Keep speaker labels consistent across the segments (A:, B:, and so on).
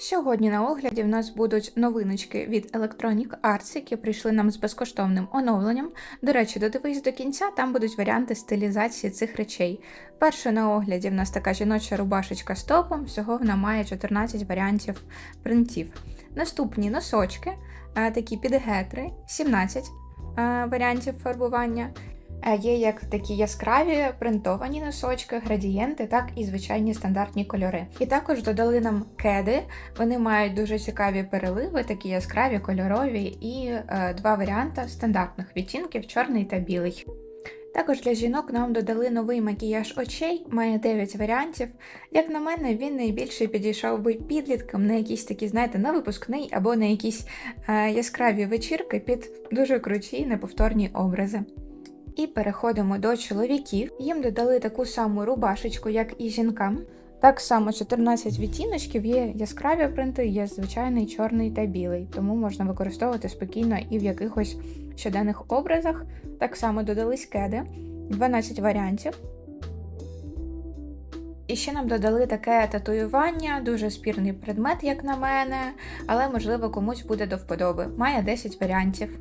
A: Сьогодні на огляді в нас будуть новиночки від Electronic Arts, які прийшли нам з безкоштовним оновленням. До речі, додивись до кінця, там будуть варіанти стилізації цих речей. Перша на огляді в нас така жіноча рубашечка з топом, всього вона має 14 варіантів принтів. Наступні носочки, такі підгетри, 17 е, варіантів фарбування. Є як такі яскраві принтовані носочки, градієнти, так і звичайні стандартні кольори. І також додали нам кеди. Вони мають дуже цікаві переливи, такі яскраві, кольорові, і е, два варіанти стандартних відтінків чорний та білий. Також для жінок нам додали новий макіяж очей, має 9 варіантів. Як на мене, він найбільше підійшов би підліткам на якісь такі, знаєте, на випускний або на якісь е, яскраві вечірки під дуже круті неповторні образи. І переходимо до чоловіків. Їм додали таку саму рубашечку, як і жінкам. Так само 14 відтіночків, є яскраві принти, є звичайний чорний та білий, тому можна використовувати спокійно і в якихось щоденних образах. Так само додались кеди, 12 варіантів. І ще нам додали таке татуювання, дуже спірний предмет, як на мене, але можливо комусь буде до вподоби. Має 10 варіантів.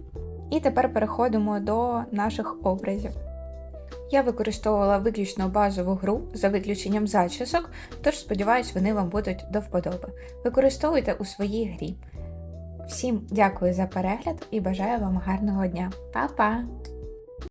A: І тепер переходимо до наших образів. Я використовувала виключно базову гру за виключенням зачісок, тож сподіваюсь, вони вам будуть до вподоби. Використовуйте у своїй грі. Всім дякую за перегляд і бажаю вам гарного дня. Па-па!